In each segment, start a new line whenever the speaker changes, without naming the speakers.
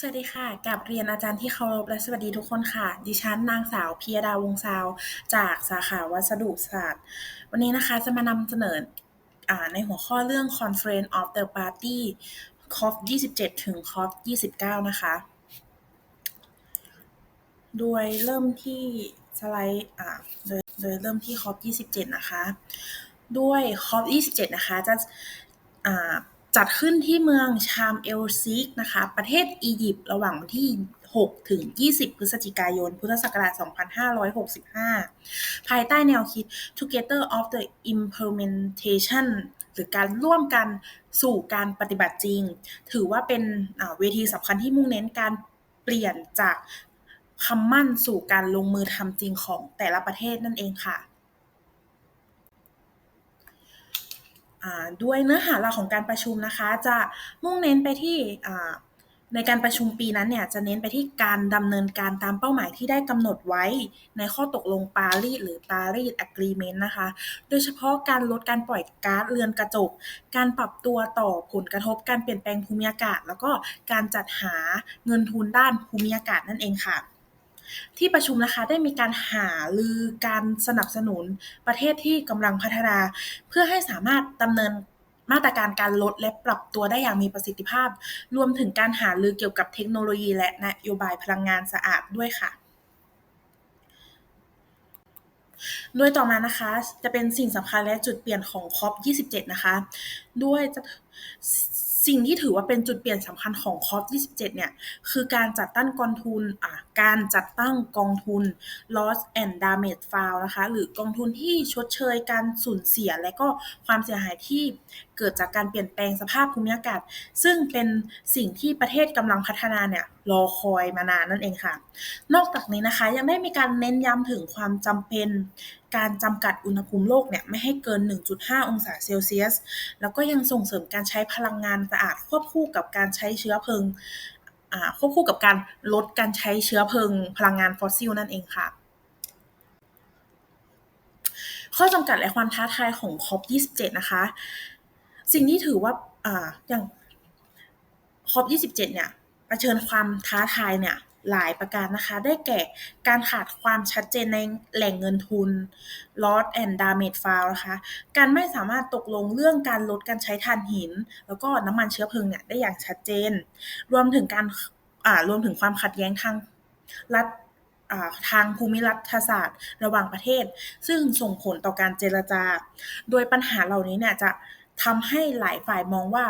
สวัสดีค่ะกับเรียนอาจารย์ที่เคารพและสวัสดีทุกคนค่ะ ดิฉันนางสาวพิยดาวงซาว จากสาขาวัสดุศาสตร์ วันนี้นะคะจะมานำเสนอในหัวข้อเรื่อง Conference of the Party COP 27 ถึง COP 29 นะคะ โดยเริ่มที่สไลด์โดยโดยเริ่มที่ COP 27 นะคะ ด้วย COP 27 นะคะจะ จัดขึ้นที่เมืองชามเอลซิกนะคะ ประเทศอียิปต์ระหว่างวันที่ 6 ถึง 20 พฤศจิกายน พุทธศักราช 2565 ภายใต้แนวคิด Together of the Implementation หรือการร่วมกันสู่การปฏิบัติจริง ถือว่าเป็นเวทีสำคัญที่มุ่งเน้นการเปลี่ยนจากคำมั่นสู่การลงมือทำจริงของแต่ละประเทศนั่นเองค่ะ ด้วยเนื้อหาหลักของการประชุมนะคะ จะมุ่งเน้นไปที่ในการประชุมปีนั้นเนี่ยจะเน้นไปที่การดำเนินการตามเป้าหมายที่ได้กำหนดไว้ในข้อตกลงปารีสหรือปารีสอะกรีเมนต์นะคะ โดยเฉพาะการลดการปล่อยก๊าซเรือนกระจก การปรับตัวต่อผลกระทบการเปลี่ยนแปลงภูมิอากาศ แล้วก็การจัดหาเงินทุนด้านภูมิอากาศนั่นเองค่ะ ที่ประชุมนะคะได้มีการหาลือการสนับสนุนประเทศที่กำลังพัฒนา เพื่อให้สามารถดำเนินมาตรการการลดและปรับตัวได้อย่างมีประสิทธิภาพ รวมถึงการหาลือเกี่ยวกับเทคโนโลยีและนโยบายพลังงานสะอาดด้วยค่ะโดยต่อมานะคะจะเป็นสิ่งสำคัญและจุดเปลี่ยนของคอป27 นะคะ ด้วย สิ่งที่ถือว่าเป็นจุดเปลี่ยนสำคัญของคอป27 เนี่ย คือการจัดตั้งกองทุนอะการจัดตั้งกองทุน loss and damage fund นะคะ หรือกองทุนที่ชดเชยการสูญเสียและก็ความเสียหายที่ เกิดจากการเปลี่ยนแปลงสภาพภูมิอากาศ ซึ่งเป็นสิ่งที่ประเทศกำลังพัฒนาเนี่ยรอคอยมานานนั่นเองค่ะ นอกจากนี้นะคะยังได้มีการเน้นย้ำถึงความจำเป็น การจำกัดอุณหภูมิโลกเนี่ยไม่ให้เกิน 1.5 องศาเซลเซียส แล้วก็ยังส่งเสริมการใช้พลังงานสะอาดควบคู่กับการใช้เชื้อเพลิงควบคู่กับการลดการใช้เชื้อเพลิงพลังงานฟอสซิลนั่นเองค่ะ ข้อจำกัดและความท้าทายของ COP27 นะคะ สิ่งที่ถือว่าออย่าง COP27 เนี่ยเผชิญความท้าทายเนี่ยหลายประการนะคะ ได้แก่การขาดความชัดเจนในแหล่งเงินทุน loss and damage file นะคะ การไม่สามารถตกลงเรื่องการลดการใช้ถ่านหิน แล้วก็น้ำมันเชื้อเพลิงเนี่ยได้อย่างชัดเจน รวมถึงการอ่ารวมถึงความขัดแย้งทางรัฐทางภูมิรัฐศาสตร์ ระหว่างประเทศ ซึ่งส่งผลต่อการเจรจา โดยปัญหาเหล่านี้เนี่ยจะ ทำให้หลายฝ่ายมองว่า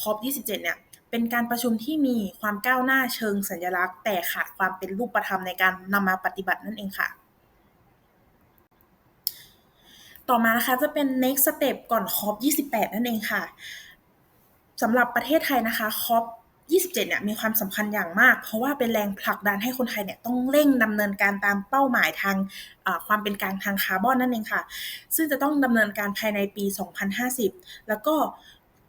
COP27 เนี่ยเป็นการประชุมที่มีความก้าวหน้าเชิงสัญลักษณ์ แต่ขาดความเป็นรูปธรรมในการนำมาปฏิบัตินั่นเองค่ะ ต่อมานะคะจะเป็น next step ก่อน COP 28 นั่นเองค่ะสำหรับประเทศไทยนะคะ COP 27เนี่ยมีความสำคัญอย่างมาก เพราะว่าเป็นแรงผลักดันให้คนไทยเนี่ยต้องเร่งดำเนินการตามเป้าหมายทางความเป็นกลางทางคาร์บอนนั่นเองค่ะ ซึ่งจะต้องดำเนินการภายในปี 2050 แล้วก็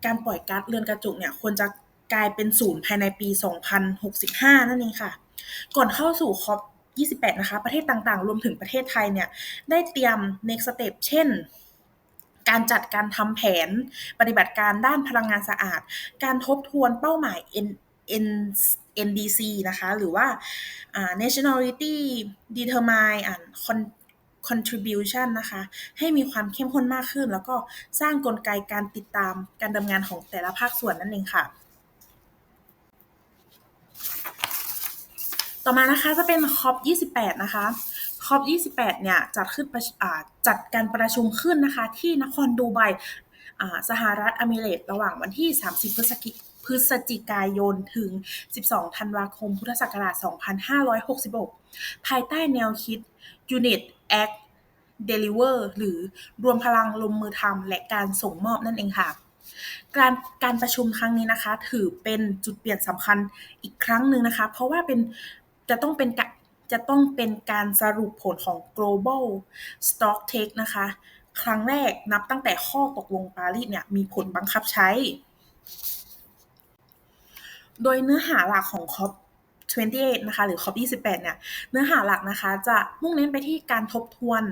การปล่อยก๊าซเรือนกระจกเนี่ยควรจะกลายเป็นศูนย์ภายในปี 2065 นั่นเองค่ะ ก่อนเข้าสู่คอป28 นะคะ ประเทศต่างๆ รวมถึงประเทศไทยเนี่ย ได้เตรียม next step เช่น การจัดการทำแผนปฏิบัติการด้านพลังงานสะอาด การทบทวนเป้าหมาย N N NDC นะคะ หรือว่า nationality determine and contribution นะคะ ให้มีความเข้มข้นมากขึ้น แล้วก็สร้างกลไกการติดตามการดำเนินงานของแต่ละภาคส่วนนั่นเองค่ะ ต่อมานะคะจะเป็นคอป28 นะคะ คอป28 เนี่ยจัดขึ้นจัดการประชุมขึ้นนะคะที่นครดูไบสหรัฐอเมริกระหว่างวันที่ 30 พฤศจิพฤศจิกายนถึง 12 ธันวาคม พุทธศักราช 2566 ภายใต้แนวคิด Unit Act Deliver หรือรวมพลังลงมือทำและการส่งมอบนั่นเองค่ะ การการประชุมครั้งนี้นะคะ ถือเป็นจุดเปลี่ยนสำคัญอีกครั้งหนึ่งนะคะ เพราะว่าเป็นจะต้องเป็น จะต้องเป็นการสรุปผลของ global stock take นะคะ ครั้งแรกนับตั้งแต่ข้อตกลงปารีสเนี่ยมีผลบังคับใช้ โดยเนื้อหาหลักของ COP 28นะคะหรือ COP 28เนี่ยเนื้อหาหลักนะคะ จะมุ่งเน้นไปที่การทบทวน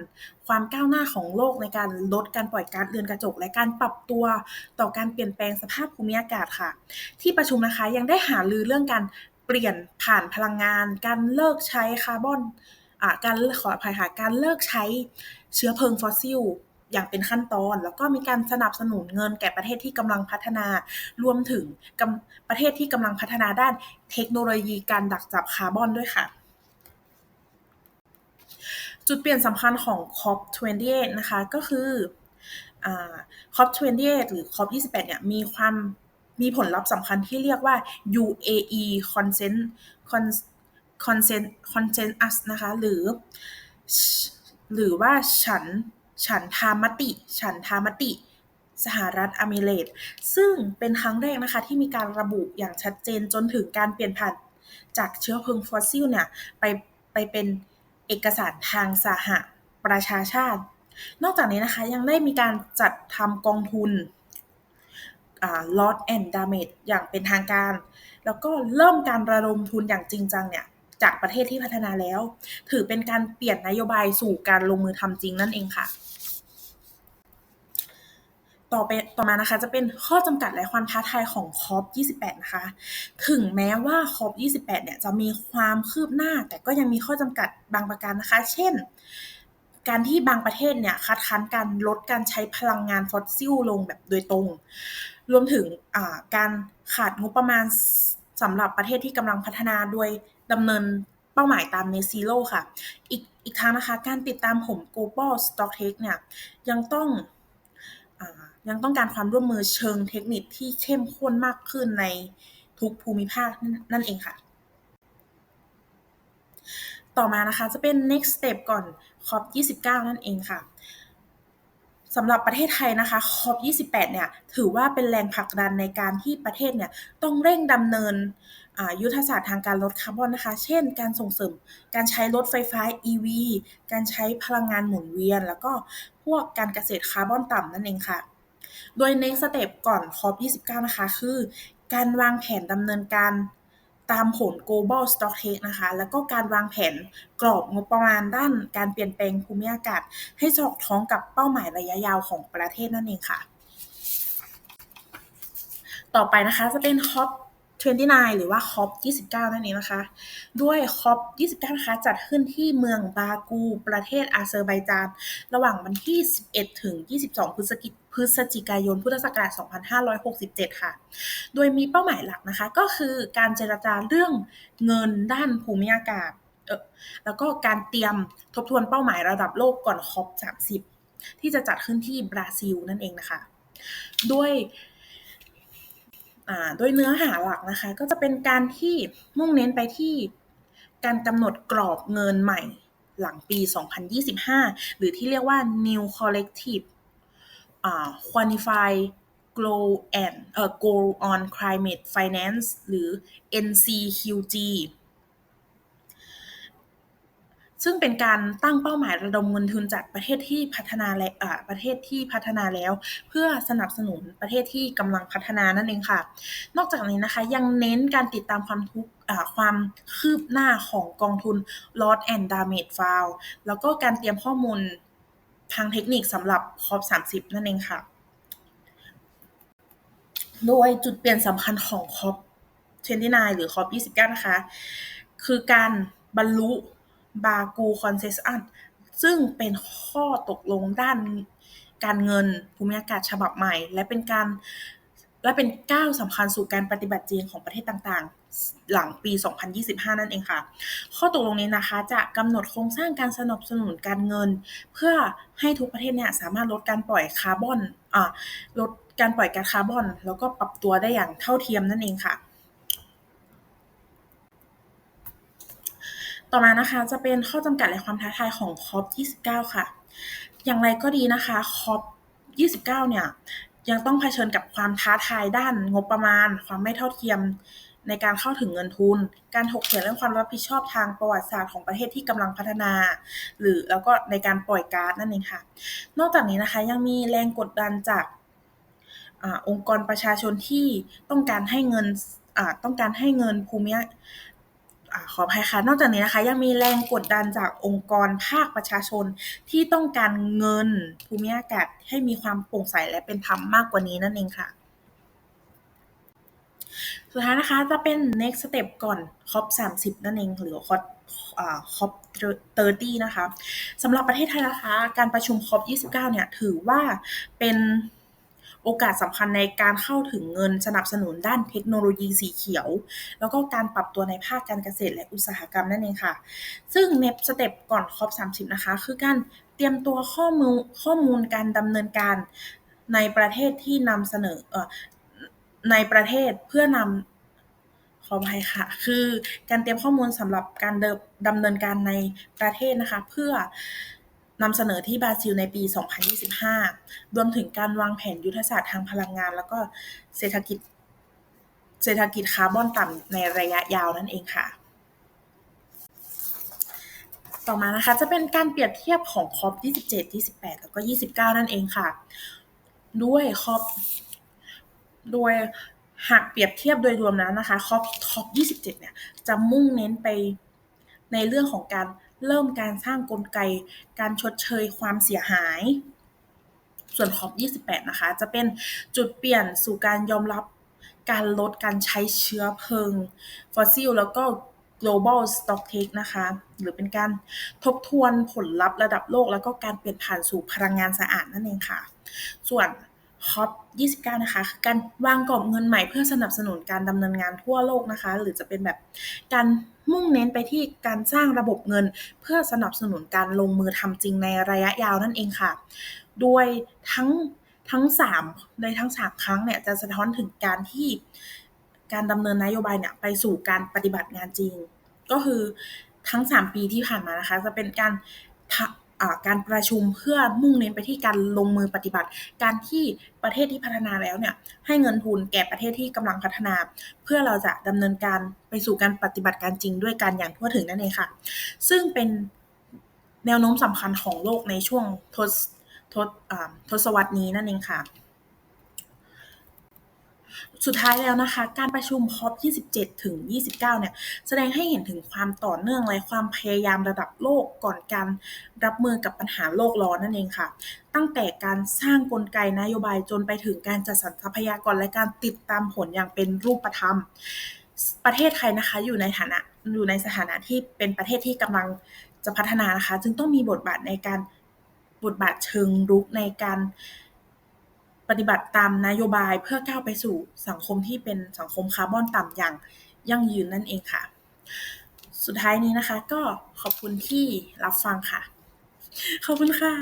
ความก้าวหน้าของโลกในการลดการปล่อยก๊าซเรือนกระจก และการปรับตัวต่อการเปลี่ยนแปลงสภาพภูมิอากาศค่ะ ที่ประชุมนะคะยังได้หารือเรื่องการ เปลี่ยนผ่านพลังงาน การเลิกใช้คาร์บอนอการขออภัยค่ะการเลิกใช้เชื้อเพลิงฟอสซิลอย่างเป็นขั้นตอน แล้วก็มีการสนับสนุนเงินแก่ประเทศที่กำลังพัฒนา รวมถึงประเทศที่กำลังพัฒนาด้านเทคโนโลยีการดักจับคาร์บอนด้วยค่ะ จุดเปลี่ยนสำคัญของ COP28 นะคะ ก็คือ COP28 หรือ COP28 เนี่ยมีความ มีผลลัพธ์สำคัญที่เรียกว่า UAE Consent Consensus นะคะ หรือ หรือว่าฉัน ฉันทามติ ฉันทามติ สหรัฐอามิเรตส์ซึ่งเป็นครั้งแรกนะคะที่มีการระบุอย่างชัดเจนจนถึงการเปลี่ยนผ่านจากเชื้อเพลิงฟอสซิลเนี่ยไปไปเป็นเอกสารทางสหประชาชาติ นอกจากนี้นะคะยังได้มีการจัดทำกองทุน Loss and Damage อย่างเป็นทางการ แล้วก็เริ่มการระดมทุนอย่างจริงจังเนี่ยจากประเทศที่พัฒนาแล้ว ถือเป็นการเปลี่ยนนโยบายสู่การลงมือทำจริงนั่นเองค่ะ ต่อไปต่อมานะคะจะเป็นข้อจำกัดและความท้าทายของ COP28 นะคะ ถึงแม้ว่า COP28 เนี่ยจะมีความคืบหน้า แต่ก็ยังมีข้อจำกัดบางประการนะคะ เช่น การที่บางประเทศเนี่ยคัดค้านการลดการใช้พลังงานฟอสซิลลงแบบโดยตรง รวมถึงการขาดงบประมาณสำหรับประเทศที่กำลังพัฒนาโดยดำเนินเป้าหมายตาม Net Zero ค่ะ อีกอีกทั้งนะคะ การติดตามผล Global Stocktake เนี่ยยังต้องยังต้องการความร่วมมือเชิงเทคนิคที่เข้มข้นมากขึ้นในทุกภูมิภาคนั่นเองค่ะ ต่อมานะคะจะเป็น next step ก่อน COP29 นั่นเองค่ะ สำหรับประเทศไทยนะคะ COP28 เนี่ย ถือว่าเป็นแรงผลักดันในการที่ประเทศเนี่ยต้องเร่งดำเนินยุทธศาสตร์ทางการลดคาร์บอนนะคะ เช่น การส่งเสริมการใช้รถไฟฟ้า EV การใช้พลังงานหมุนเวียน แล้วก็พวกการเกษตรคาร์บอนต่ำนั่นเองค่ะ โดย next step ก่อน COP29 นะคะ คือ การวางแผนดำเนินการ ตามผล Global Stocktake นะคะ แล้วก็การวางแผนกรอบงบประมาณด้านการเปลี่ยนแปลงภูมิอากาศ ให้สอดคล้องกับเป้าหมายระยะยาวของประเทศนั่นเองค่ะ ต่อไปนะคะจะเป็น COP29 หรือว่า COP29 นั่นเองนะคะ ด้วย COP29 นะคะ จัดขึ้นที่เมืองบากู ประเทศอาเซอร์ไบจาน ระหว่างวันที่ 11 ถึง 22 พฤศจิก พฤศจิกายน พุทธศักราช 2567 ค่ะ โดยมีเป้าหมายหลักนะคะ ก็คือการเจรจาเรื่องเงินด้านภูมิอากาศ แล้วก็การเตรียมทบทวนเป้าหมายระดับโลกก่อน COP30 ที่จะจัดขึ้นที่บราซิลนั่นเองนะคะ ด้วยด้วยเนื้อหาหลักนะคะ ก็จะเป็นการที่มุ่งเน้นไปที่การกำหนดกรอบเงินใหม่หลังปี 2025 หรือที่เรียกว่า New Collective Quantify Goal and เอ่อ Goal on Climate Finance หรือ NCQG ซึ่งเป็นการตั้งเป้าหมายระดมเงินทุนจากประเทศที่พัฒนาและอ่ประเทศที่พัฒนาแล้ว เพื่อสนับสนุนประเทศที่กำลังพัฒนานั่นเองค่ะ นอกจากนี้นะคะยังเน้นการติดตามความทุกอ่าความคืบหน้าของกองทุน Loss and Damage Fund แล้วก็การเตรียมข้อมูล ทางเทคนิคสำหรับ COP30 นั่นเองค่ะ โดยจุดเปลี่ยนสำคัญของ COP29 หรือ COP29 นะคะ คือการบรรลุบากู Consensus ซึ่งเป็นข้อตกลงด้านการเงินภูมิอากาศฉบับใหม่ และเป็นการและเป็นก้าวสำคัญสู่การปฏิบัติจริงของประเทศต่าง หลังปี 2025 นั่นเองค่ะ ข้อตกลงนี้นะคะ จะกำหนดโครงสร้างการสนับสนุนการเงิน เพื่อให้ทุกประเทศเนี่ยสามารถลดการปล่อยคาร์บอนอ่าลดการปล่อยก๊าซคาร์บอน แล้วก็ปรับตัวได้อย่างเท่าเทียมนั่นเองค่ะต่อมานะคะจะเป็นข้อจำกัดและความท้าทายของ COP29 ค่ะ อย่างไรก็ดีนะคะ COP29 เนี่ยยังต้องเผชิญกับความท้าทายด้านงบประมาณ ความไม่เท่าเทียม ในการเข้าถึงเงินทุน การถกเถียงเรื่องความรับผิดชอบทางประวัติศาสตร์ของประเทศที่กำลังพัฒนา หรือแล้วก็ในการปล่อยก๊าซนั่นเองค่ะ นอกจากนี้นะคะยังมีแรงกดดันจากอองค์กรประชาชนที่ต้องการให้เงินต้องการให้เงินภูมิอขออภัยค่ะ นอกจากนี้นะคะยังมีแรงกดดันจากองค์กรภาคประชาชนที่ต้องการเงินภูมิอากาศให้มีความโปร่งใสและเป็นธรรมมากกว่านี้นั่นเองค่ะ สุดท้ายนะคะจะเป็น next step ก่อน COP 30 นั่นเอง หรือ COP อ่า COP 30 นะคะสำหรับประเทศไทยนะคะ การประชุม COP 29 เนี่ย ถือว่าเป็นโอกาสสำคัญในการเข้าถึงเงินสนับสนุนด้านเทคโนโลยีสีเขียว แล้วก็การปรับตัวในภาคการเกษตรและอุตสาหกรรมนั่นเองค่ะ ซึ่ง next step ก่อน COP 30 นะคะ คือการเตรียมตัวข้อมูลข้อมูลการดำเนินการในประเทศที่นำเสนอเอ่อ ในประเทศเพื่อนำขออภัยค่ะ คือการเตรียมข้อมูลสำหรับการเดิมดำเนินการในประเทศนะคะ เพื่อนำเสนอที่บราซิลในปี 2025 รวมถึงการวางแผนยุทธศาสตร์ทางพลังงาน แล้วก็เศรษฐกิจเศรษฐกิจคาร์บอนต่ำในระยะยาวนั่นเองค่ะ ต่อมานะคะจะเป็นการเปรียบเทียบของ COP 27 28 แล้วก็ 29 นั่นเองค่ะ ด้วย COP โดยหากเปรียบเทียบโดยรวมแล้วนะคะ COP COP 27 เนี่ย จะมุ่งเน้นไปในเรื่องของการเริ่มการสร้างกลไก การชดเชยความเสียหาย ส่วน COP 28 นะคะ จะเป็นจุดเปลี่ยนสู่การยอมรับการลดการใช้เชื้อเพลิงฟอสซิลแล้วก็ global stocktake นะคะ หรือเป็นการทบทวนผลลัพธ์ระดับโลก แล้วก็การเปลี่ยนผ่านสู่พลังงานสะอาดนั่นเองค่ะ ส่วน COP 29 นะคะ คือการวางกรอบเงินใหม่เพื่อสนับสนุนการดำเนินงานทั่วโลกนะคะ หรือจะเป็นแบบการมุ่งเน้นไปที่การสร้างระบบเงิน เพื่อสนับสนุนการลงมือทำจริงในระยะยาวนั่นเองค่ะ โดยทั้งทั้ง3ในทั้ง 3 ครั้งเนี่ยจะสะท้อนถึงการที่การดำเนินนโยบายเนี่ยไปสู่การปฏิบัติงานจริง ก็คือทั้ง 3 ปีที่ผ่านมานะคะ จะเป็นการ การประชุมเพื่อมุ่งเน้นไปที่การลงมือปฏิบัติ การที่ประเทศที่พัฒนาแล้วเนี่ยให้เงินทุนแก่ประเทศที่กำลังพัฒนา เพื่อเราจะดำเนินการไปสู่การปฏิบัติการจริงด้วยกันอย่างทั่วถึงนั่นเองค่ะ ซึ่งเป็นแนวโน้มสำคัญของโลกในช่วงทศทศทศวรรษนี้นั่นเองค่ะ สุดท้ายแล้วนะคะ การประชุม COP 27 ถึง 29 เนี่ย แสดงให้เห็นถึงความต่อเนื่องและความพยายามระดับโลกก่อนการรับมือกับปัญหาโลกร้อนนั่นเองค่ะ ตั้งแต่การสร้างกลไกนโยบายจนไปถึงการจัดสรรทรัพยากรและการติดตามผลอย่างเป็นรูปธรรม ประเทศไทยนะคะอยู่ในฐานะอยู่ในสถานะที่เป็นประเทศที่กำลังจะพัฒนานะคะ จึงต้องมีบทบาทในการบทบาทเชิงรุกในการ ปฏิบัติตามนโยบายเพื่อก้าวไปสู่สังคมที่เป็นสังคมคาร์บอนต่ำอย่างยั่งยืนนั่นเองค่ะ สุดท้ายนี้นะคะ ก็ขอบคุณที่รับฟังค่ะ ขอบคุณค่ะ